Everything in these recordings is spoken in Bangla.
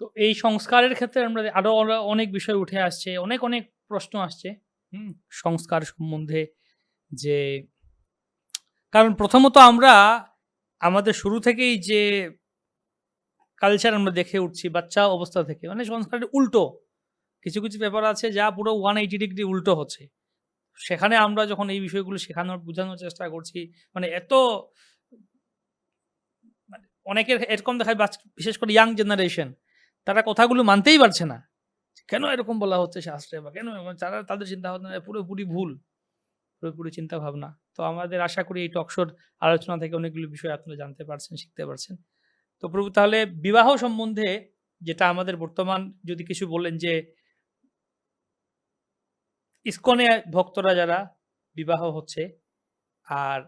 তো এই সংস্কারের ক্ষেত্রে আমরা আরও অনে- অনেক বিষয় উঠে আসছে অনেক অনেক প্রশ্ন আসছে হুম, সংস্কার সম্বন্ধে যে কারণ প্রথমত আমরা আমাদের শুরু থেকেই যে কালচার আমরা দেখে উঠছি বাচ্চা অবস্থা থেকে মানে সংস্কারের উল্টো কিছু কিছু ব্যাপার আছে যা পুরো ওয়ান এইটি ডিগ্রি উল্টো হচ্ছে। সেখানে আমরা যখন এই বিষয়গুলো শেখানোর বোঝানোর চেষ্টা করছি মানে এত মানে অনেকের এরকম দেখায় বিশেষ করে ইয়াং জেনারেশন তারা কথাগুলো মানতেই পারছে না। কেন এরকম বলা হচ্ছে শাস্ত্রে বা কেন? তারা তাদের চিন্তা ভাবনা পুরোপুরি ভুল, পুরোপুরি চিন্তা ভাবনা তো আমাদের আশা করি এই টকশোর আলোচনা থেকে অনেকগুলো বিষয় আপনারা জানতে পারছেন, শিখতে পারছেন। তো প্রভু, তাহলে বিবাহ সম্বন্ধে যেটা আমাদের বর্তমান যদি কিছু বললেন যে ইস্কনে ভক্তরা যারা বিবাহ হচ্ছে আর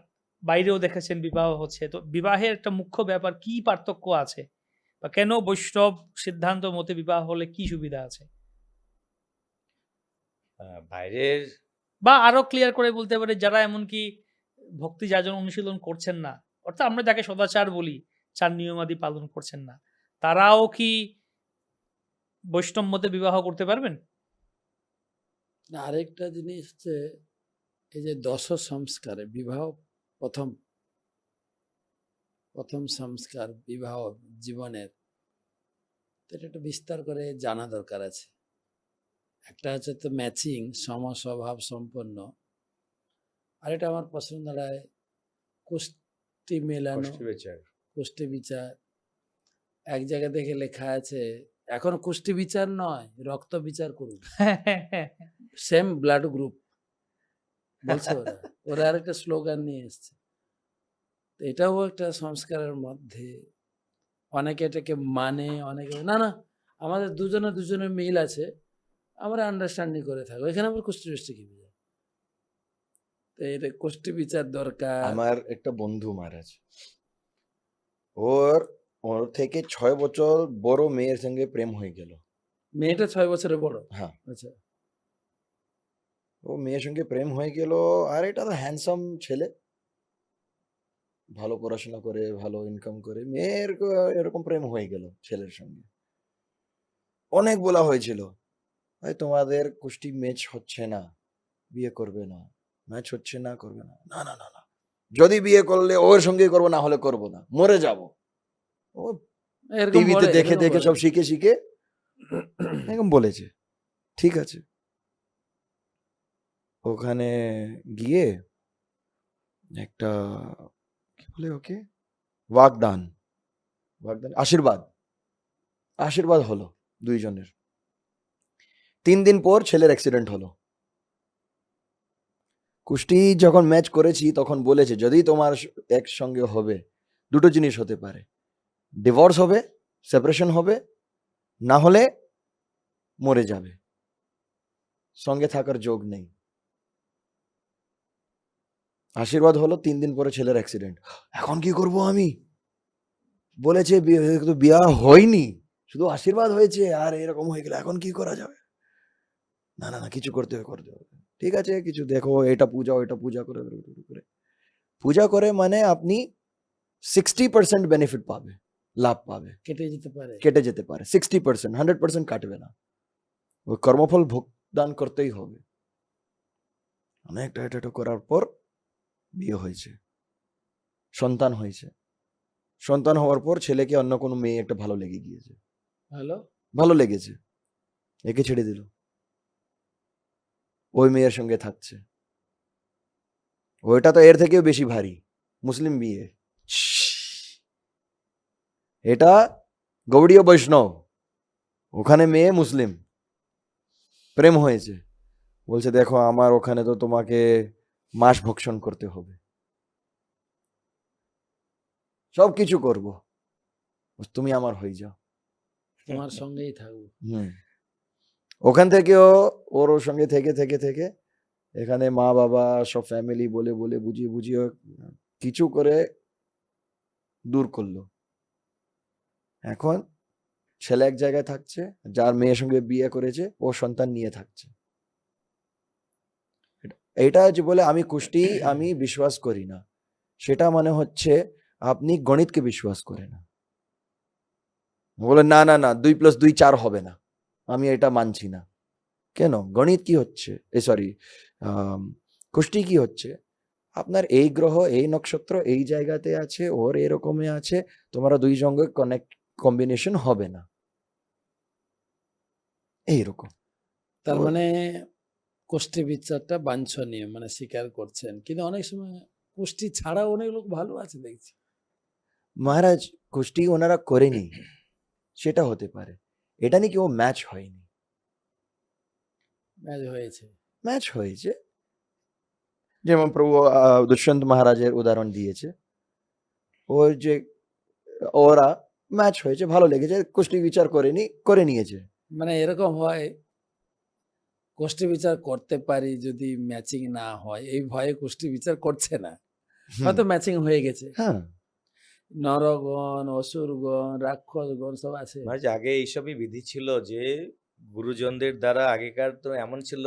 বাইরেও দেখেছেন বিবাহ হচ্ছে, তো বিবাহের একটা মুখ্য ব্যাপার কি পার্থক্য আছে? বা কেন বৈষ্ণব সিদ্ধান্ত মতে বিবাহ হলে কি সুবিধা আছে? বাইরের বা আরও ক্লিয়ার করে বলতে পারে যারা এমনকি ভক্তি যাজন অনুশীলন করছেন না অর্থাৎ আমরা যাকে সদাচার বলি চার নিয়মাদি পালন করছেন না তারাও কি বৈষ্ণব মতে বিবাহ করতে পারবেন? আরেকটা জিনিস হচ্ছে এই যে দশ সংস্কারে বিবাহ প্রথম প্রথম সংস্কার বিবাহ জীবনের তো এটা একটু বিস্তার করে জানা দরকার আছে। একটা হচ্ছে তো ম্যাচিং সমস্বভাব সম্পন্ন। আর এটা আমার পছন্দ দাঁড়ায় কুষ্টি মেলানো। বিচার। কুষ্টি বিচার। এক জায়গা থেকে লেখা আছে এখন কুষ্টি বিচার নয় রক্ত বিচার করুন। সেম ব্লাড গ্রুপ বলছে ওরা। ওরা আরেকটা স্লোগান নিয়ে এসছে। এটাও একটা সংস্কারের মধ্যে অনেকে এটাকে মানে অনেকে না না আমাদের দুজনে দুজনের মিল আছে। আমরা আন্ডারস্ট্যান্ডিং করে থাকব। এখানে আমার কুষ্টি বৃষ্টি কি বিচার তো এটা কুষ্টি বিচার দরকার। আমার একটা বন্ধু মারা আছে ওর ওর থেকে ছয় বছর বড় মেয়ের সঙ্গে প্রেম হয়ে গেল। মেয়েটা ছয় বছরের বড়? হ্যাঁ। আচ্ছা। ও মেয়ের সঙ্গে প্রেম হয়ে গেল। আর এটা তো হ্যান্ডসাম ছেলে। ভালো পড়াশোনা করে ভালো ইনকাম করে মেয়ের ক- এরকম প্রেম হয়ে গেল ছেলের সঙ্গে। অনেক বলা হয়েছিল ভাই তোমাদের কুষ্টি ম্যাচ হচ্ছে না বিয়ে করবে না ম্যাচ হচ্ছে না করবে না। না না না না। যদি বিয়ে করলে ওর সঙ্গে করব না হলে করব না মরে যাব। ও এরকম টিভিতে বলে, দেখে এরকম দেখে বলে। সব শিখে শিখে এরকম বলেছে। ঠিক আছে। ওখানে গিয়ে একটা বলে ওকে? বাগদান। বাগদান। আশীর্বাদ। আশীর্বাদ হলো দুইজনের। তিন দিন পর ছেলের অ্যাক্সিডেন্ট হলো। কুষ্টি যখন ম্যাচ করেছি তখন বলেছে যদি তোমার একসঙ্গে হবে দুটো জিনিস হতে পারে। ডিভোর্স হবে সেপারেশন হবে না হলে মরে যাবে। সঙ্গে থাকার যোগ নেই। আশীর্বাদ হলো তিন দিন পরে ছেলের অ্যাক্সিডেন্ট এখন কি করব আমি? বলেছে বিয়া হয়নি। শুধু আশীর্বাদ হয়েছে আর এরকম হয়ে গেলে এখন কি করা যাবে? না না না কিছু করতে হবে করতে হবে। ঠিক আছে কিছু দেখো এটা পূজা ওইটা পূজা করে করে। পূজা করে মানে আপনি সিক্সটি পার্সেন্ট বেনিফিট পাবে লাভ পাবে। কেটে যেতে পারে। কেটে যেতে পারে সিক্সটি পার্সেন্ট হান্ড্রেড পার্সেন্ট কাটবে না। ওই কর্মফল ভোগদান করতেই হবে। অনেকটা এটা করার পর বিয়ে হয়েছে। সন্তান হয়েছে। সন্তান হওয়ার পর ছেলেকে অন্য কোনো মেয়ে একটা ভালো লেগে গিয়েছে। ভালো? ভালো লেগেছে। একে ছেড়ে দিল। ওই মেয়ের সঙ্গে থাকছে। ওইটা তো এর থেকেও বেশি ভারী। মুসলিম বিয়ে। এটা গৌড়ীয় বৈষ্ণব। ওখানে মেয়ে মুসলিম। প্রেম হয়েছে। বলছে দেখো আমার ওখানে তো তোমাকে মাস ভক্ষণ করতে হবে। সব কিছু করব। তুমি আমার হয়ে যাও। তোমার সঙ্গেই থাকব। ওখান থেকেও ওর ওর সঙ্গে থেকে থেকে থেকে এখানে মা বাবা সব ফ্যামিলি বলে বলে বুঝিয়ে বুঝিয়ে কিছু করে দূর করল। এখন ছেলে এক জায়গায় থাকছে যার মেয়ের সঙ্গে বিয়ে করেছে ও সন্তান নিয়ে থাকছে। এটা- যে বলে আমি কুষ্টি আমি বিশ্বাস করি না। সেটা মানে হচ্ছে আপনি গণিতকে বিশ্বাস করে না। বলে না না না দুই প্লাস দুই চার হবে না। আমি এটা মানছি না। কেন? গণিত কি হচ্ছে? এ সরি কুষ্টি কি হচ্ছে? আপনার এই গ্রহ এই নক্ষত্র এই জায়গাতে আছে ওর এরকমই আছে তোমরা দুই সঙ্গে কনেক্ট কম্বিনেশন হবে না। এইরকম। তার মানে কোষ্ঠী বিচারটা বাঞ্ছনীয় মানে স্বীকার করছেন। কিন্তু অনেক সময় কোষ্ঠী ছাড়াও অনেক লোক ভালো আছে দেখছি। মহারাজ কুষ্টি ওনারা করেনি সেটা হতে পারে। এটা নিয়ে কি ও ম্যাচ হয়নি। ম্যাচ হয়েছে। ম্যাচ হয়েছে। যেমন প্রভু দুষ্যন্ত মহারাজের উদাহরণ দিয়েছে। ওর যে ওরা ম্যাচ হয়েছে ভালো লেগেছে কুষ্টি বিচার করেনি করে নিয়েছে। মানে এরকম হয় কোষ্ঠী বিচার করতে পারি যদি ম্যাচিং না হয়। এই ভয়ে কোষ্ঠী বিচার করছে না। হয়তো ম্যাচিং হয়ে গেছে। হ্যাঁ। নরগণ অসুরগণ রাক্ষসগণ সব আছে। মহারাজ আগে এইসবই বিধি ছিল যে গুরুজনদের দ্বারা আগেকার তো এমন ছিল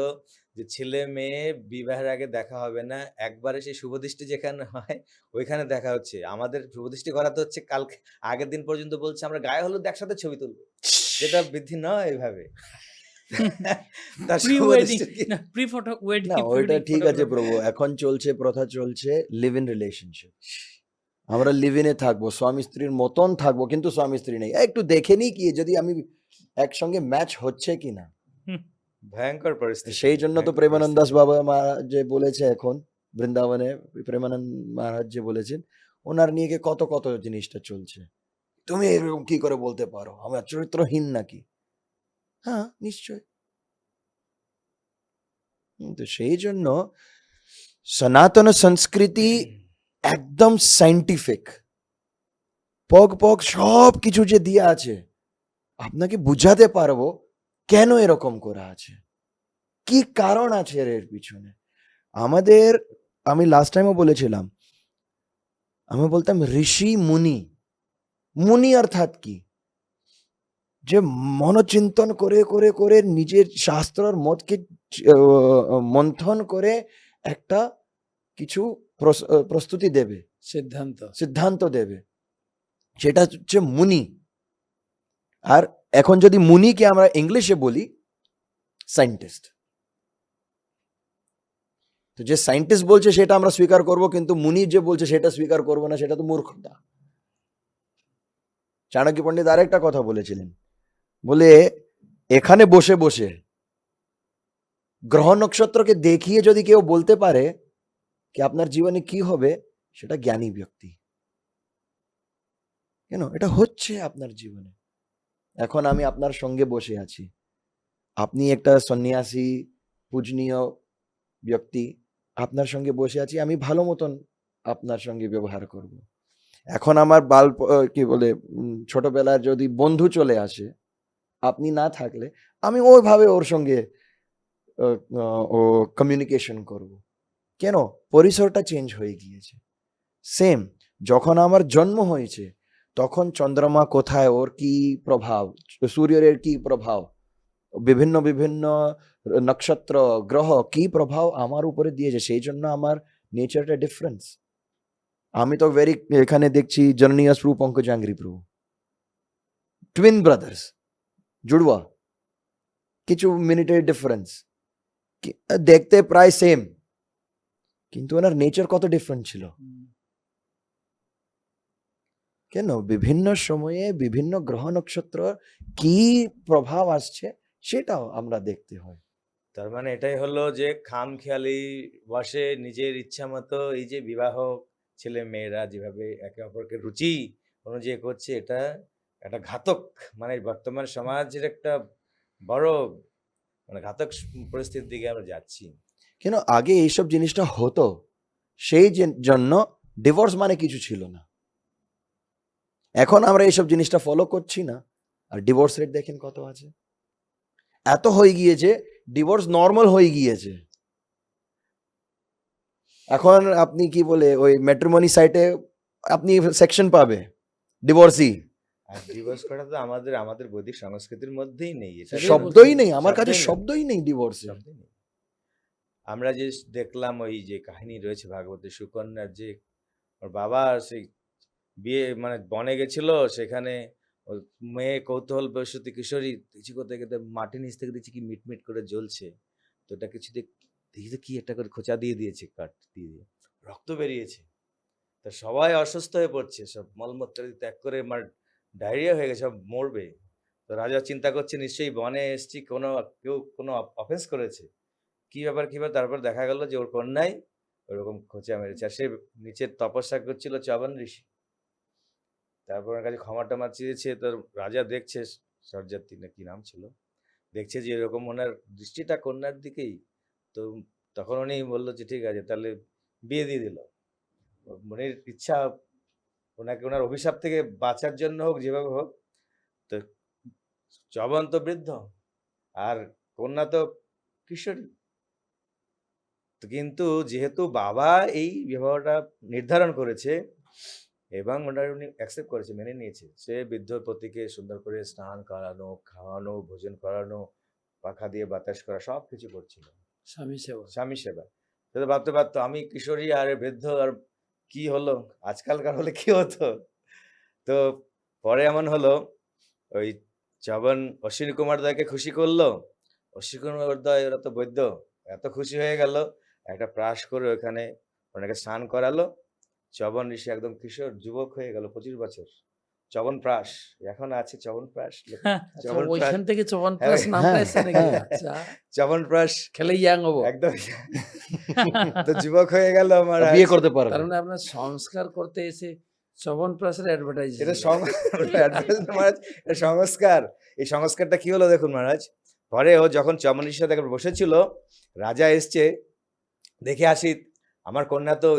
যে ছেলে মেয়ে বিবাহের আগে দেখা হবে না। একবারে সেই শুভদৃষ্টি যেখানে হয় ওইখানে দেখা হচ্ছে। আমাদের শুভ শুভদৃষ্টি করাতে হচ্ছে কালকে আগের দিন পর্যন্ত বলছে আমরা গায়ে হলুদ একসাথে ছবি তুলবো। যেটা বিধি নয় এইভাবে। প্রি ফটো না ওইটা ঠিক আছে প্রভু। এখন চলছে প্রথা চলছে লিভ ইন রিলেশনশিপ আমরা লিভ ইনে থাকব স্বামী স্ত্রীর মতন থাকব কিন্তু স্বামী স্ত্রী নেই। একটু দেখে নি কি যদি আমি একসঙ্গে ম্যাচ হচ্ছে কি না। ভয়ঙ্কর পরিস্থিতি। সেই জন্য তো প্রেমানন্দ দাস বাবা মহারাজ যে বলেছে এখন বৃন্দাবনে প্রেমানন্দ মহারাজ যে বলেছেন ওনার নিয়ে গিয়ে কত কত জিনিসটা চলছে? তুমি এরকম কি করে বলতে পারো? আমার চরিত্রহীন নাকি? হ্যাঁ নিশ্চয় তো সেই জন্য সনাতন সংস্কৃতি একদম সাইন্টিফিক পগ পগ সব কিছু যে দিয়ে আছে, আপনাকে বুঝাতে পারব কেন এরকম করা আছে। কি কারণ আছে এর পিছনে? আমাদের, আমি লাস্ট টাইমও বলেছিলাম, আমি বলতাম ঋষি মুনি। মুনি অর্থাৎ কি? যে মনোচিন্তন করে করে করে নিজের শাস্ত্রর মতকে মন্থন করে একটা কিছু প্রস্তুতি দেবে। সিদ্ধান্ত। সিদ্ধান্ত দেবে। সেটা হচ্ছে মুনি। আর এখন যদি মুনিকে আমরা ইংলিশে বলি সায়েন্টিস্ট। তো যে সায়েন্টিস্ট বলছে সেটা আমরা স্বীকার করব কিন্তু মুনি যে বলছে সেটা স্বীকার করব না সেটা তো মূর্খতা। চাণক্য পণ্ডিত আরেকটা কথা বলেছিলেন। বলে, এখানে বসে বসে। গ্রহ নক্ষত্রকে দেখিয়ে যদি কেউ বলতে পারে কি আপনার জীবনে কি হবে, সেটা জ্ঞানী ব্যক্তি। কেন? এটা হচ্ছে আপনার জীবনে। এখন আমি আপনার সঙ্গে বসে আছি। আপনি একটা সন্ন্যাসী, পূজনীয় ব্যক্তি, আপনার সঙ্গে বসে আছি, আমি ভালো মতন আপনার সঙ্গে ব্যবহার করব। এখন আমার বাল, কি বলে ছোটবেলার যদি বন্ধু চলে আসে আপনি না থাকলে আমি ওইভাবে ওর সঙ্গে ও কমিউনিকেশন করব। কেন? পরিসরটা চেঞ্জ হয়ে গিয়েছে। সেম যখন আমার জন্ম হয়েছে, তখন চন্দ্রমা কোথায়? ওর কি প্রভাব? সূর্যের কি প্রভাব? বিভিন্ন বিভিন্ন নক্ষত্র, গ্রহ কি প্রভাব আমার উপরে দিয়েছে? সেই জন্য আমার নেচারটা ডিফারেন্স আমি তো ভেরি এখানে দেখছি জননীয় প্রভু পঙ্কজাঙ্গরি প্রভু টুইন ব্রাদার্স জুড়বা কিছু মিনিটের ডিফারেন্স দেখতে প্রায় সেম কিন্তু ওনার নেচার কত ডিফারেন্ট ছিল কেন বিভিন্ন সময়ে বিভিন্ন গ্রহ নক্ষত্র কি প্রভাব আসছে সেটাও আমরা দেখতে হয় তার মানে এটাই হলো যে খাম খেয়ালি বসে নিজের ইচ্ছা মতো এই যে বিবাহ ছেলে মেয়েরা যেভাবে একে অপরকে রুচি অনুযায়ী করছে এটা একটা ঘাতক মানে বর্তমান সমাজের একটা বড় মানে ঘাতক পরিস্থিতির দিকে আমরা যাচ্ছি। কেন? আগে এইসব জিনিসটা হতো। সেই জন্য ডিভোর্স মানে কিছু ছিল না। এখন আমরা এইসব জিনিসটা ফলো করছি না। আর ডিভোর্স রেট দেখেন কত আছে। এত হয়ে গিয়েছে ডিভোর্স নর্মাল হয়ে গিয়েছে। এখন আপনি কি বলে ওই ম্যাট্রিমনি সাইটে আপনি সেকশন পাবে ডিভোর্সই আর ডিভোর্স করা তো আমাদের আমাদের বৈদিক সংস্কৃতির মধ্যেই নেই এটা শব্দই নেই আমার কাছে শব্দই নেই। নেই শব্দই নেই। আমরা যে দেখলাম ওই যে কাহিনী রয়েছে ভাগবতের সুকন্যার যে ওর বাবা সেই বিয়ে মানে বনে গেছিল সেখানে মেয়ে কৌতূহল বসতি কিশোরী কিছু করতে গেতে মাটির নিচ থেকে দেখছি কি মিটমিট করে জ্বলছে তো ওটা কিছু দেখ কি একটা করে খোঁচা দিয়ে দিয়েছে কাঠ দিয়ে দিয়ে রক্ত বেরিয়েছে তা সবাই অসুস্থ হয়ে পড়ছে সব মলমূত্র ত্যাগ করে আমার ডায়রিয়া হয়ে গেছে মরবে। তো রাজা চিন্তা করছে, নিশ্চয়ই বনে এসছি, কোনো, কেউ কোনো অফেন্স করেছে? কি ব্যাপার কি ব্যাপার? তারপর দেখা গেল যে ওর কন্যাই ওরকম খোঁচা মেরেছে। আর সে নিচে তপস্যা করছিল চবন ঋষি। তারপর ওর কাছে ক্ষমা টমা চেয়েছে। তো রাজা দেখছে সরজাতি না কি নাম ছিল? দেখছে যে এরকম ওনার দৃষ্টিটা কন্যার দিকেই। তো তখন উনি বলল যে, ঠিক আছে, তাহলে বিয়ে দিয়ে দিল। মনের ইচ্ছা ওনাকে ওনার অভিশাপ থেকে বাঁচার জন্য হোক যেভাবে হোক তো চবন তো বৃদ্ধ আর কন্যা তো কিশোরী। কিন্তু যেহেতু বাবা এই বিবাহটা নির্ধারণ করেছে এবং ওনার উনি অ্যাকসেপ্ট করেছে মেনে নিয়েছে সে বৃদ্ধ পতিকে সুন্দর করে স্নান করানো খাওয়ানো ভোজন করানো পাখা দিয়ে বাতাস করা সব কিছু করছিল। স্বামী সেবা। স্বামী সেবা। সে তো ভাবতে পারতো আমি কিশোরী আর বৃদ্ধ আর কি হলো? আজকালকার হলে কি হতো? তো পরে এমন হলো, ওই চবন অশ্বিনী কুমার দয়কে খুশি করল, অশ্বিনী কুমার দয় ওরা তো বৈদ্য, এত খুশি হয়ে গেল, একটা প্রাস করে ওখানে ওনাকে স্নান করালো চবন ঋষি একদম কিশোর, যুবক হয়ে গেল পঁচিশ বছর। চবন প্রাস এখন আছে চবন প্রাস লেখা। আচ্ছা, ওইখান থেকে চবন হ্যাঁ, নামটা হ্যাঁ, এসে নাকি হ্যাঁ। আচ্ছা। চবন প্রাস খেলে ইয়াং হব। একদম। তো যুবক হয়ে গেল আমার বিয়ে করতে পারবে। তার মানে আপনার সংস্কার করতে এসে চবন প্লাসের অ্যাডভার্টাইজ এটা মহারাজ এটা সংস্কার। এই সংস্কারটা কি হলো দেখুন মহারাজ? পরে ও যখন চমনির সাথে একবার বসেছিল রাজা এসছে দেখে আসি আমার কন্যা তো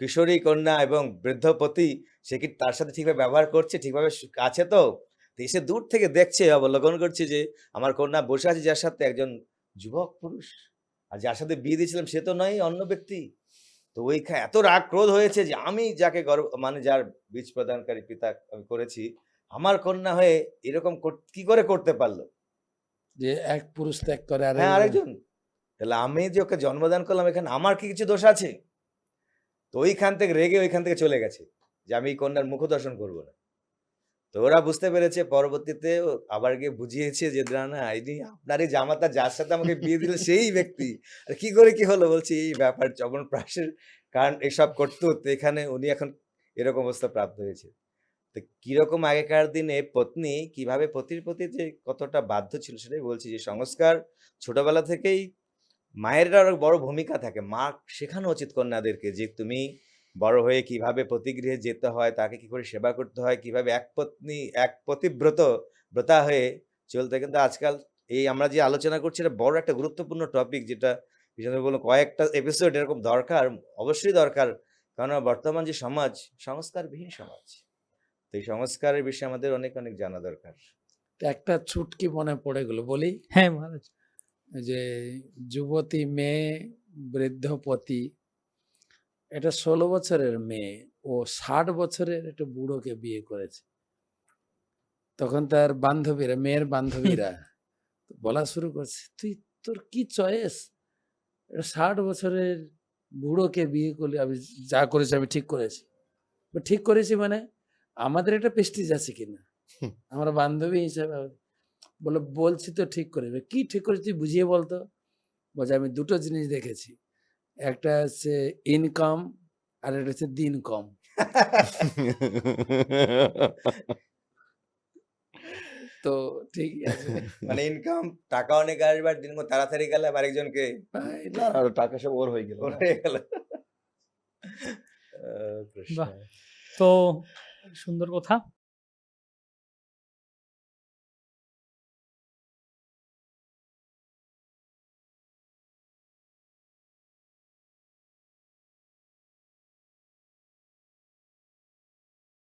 কিশোরী কন্যা এবং বৃদ্ধপতি সে কি তার সাথে ঠিকভাবে ব্যবহার করছে? ঠিকভাবে আছে তো? এসে দূর থেকে দেখছে অবলোকন করছে যে আমার কন্যা বসে আছে যার সাথে একজন যুবক পুরুষ। আর যার সাথে বিয়ে দিয়েছিলাম সে তো নয় অন্য ব্যক্তি। তো ওই খা- এত রাগ ক্রোধ হয়েছে যে আমি যাকে গর্ব মানে যার বীজ প্রদানকারী পিতা আমি করেছি আমার কন্যা হয়ে এরকম কি করে করতে পারল? যে এক পুরুষ ত্যাগ করে আর হ্যাঁ আরেকজন। তাহলে আমি যে ওকে জন্মদান করলাম এখানে আমার কি কিছু দোষ আছে? তো ওইখান থেকে রেগে ওইখান থেকে চলে গেছে। যে আমি কন্যার মুখ দর্শন করব না। তো ওরা বুঝতে পেরেছে পরবর্তীতে আবার গিয়ে বুঝিয়েছে যে, না ইনি আপনারই জামাতা যার সাথে আমাকে বিয়ে দিল সেই ব্যক্তি। আর কি করে কি হলো? বলছি, এই ব্যাপার চবন প্রাসের কারণ এসব করতো, তো এখানে উনি এখন এরকম অবস্থা প্রাপ্ত হয়েছে। তো কীরকম আগেকার দিনে পত্নী কীভাবে পতির প্রতি যে কতটা বাধ্য ছিল সেটাই বলছি যে, সংস্কার ছোটবেলা থেকেই মায়ের একটা বড় ভূমিকা থাকে। মা শেখানো উচিত কন্যাদেরকে যে, তুমি বড় হয়ে কীভাবে প্রতিগৃহে যেতে হয় তাকে কি করে সেবা করতে হয় কীভাবে এক পত্নী এক পতিব্রত ব্রতা হয়ে চলতে কিন্তু আজকাল এই আমরা যে আলোচনা করছি এটা বড় একটা গুরুত্বপূর্ণ টপিক যেটা বিশেষ করে বললাম কয়েকটা এপিসোড এরকম দরকার অবশ্যই দরকার। কারণ বর্তমান যে সমাজ সংস্কারবিহীন সমাজ তো এই সংস্কারের বিষয়ে আমাদের অনেক অনেক জানা দরকার। তো একটা ছুটকি মনে পড়ে গেল বলি? হ্যাঁ মহারাজ। যে যুবতী মেয়ে বৃদ্ধপতি এটা ষোলো বছরের মেয়ে ও ষাট বছরের একটা বুড়োকে বিয়ে করেছে। তখন তার বান্ধবীরা মেয়ের বান্ধবীরা বলা শুরু করছে তুই তোর কি চয়েস? ষাট বছরের বুড়োকে বিয়ে করলি আমি যা করেছি আমি ঠিক করেছি। ঠিক করেছি মানে? আমাদের একটা পেস্টিজ আছে কিনা। আমরা বান্ধবী হিসাবে বলে বলছি তো ঠিক করে। কি ঠিক করেছি তুই বুঝিয়ে বলতো? বলছে আমি দুটো জিনিস দেখেছি। একটা হচ্ছে ইনকাম আর একটা হচ্ছে দিন কম তো ঠিক আছে। মানে ইনকাম টাকা অনেক আসবে আর দিন তাড়াতাড়ি গেলে আবার একজনকে না। আর টাকা সব ওর হয়ে গেল। না। হয়ে গেল। তো সুন্দর কথা।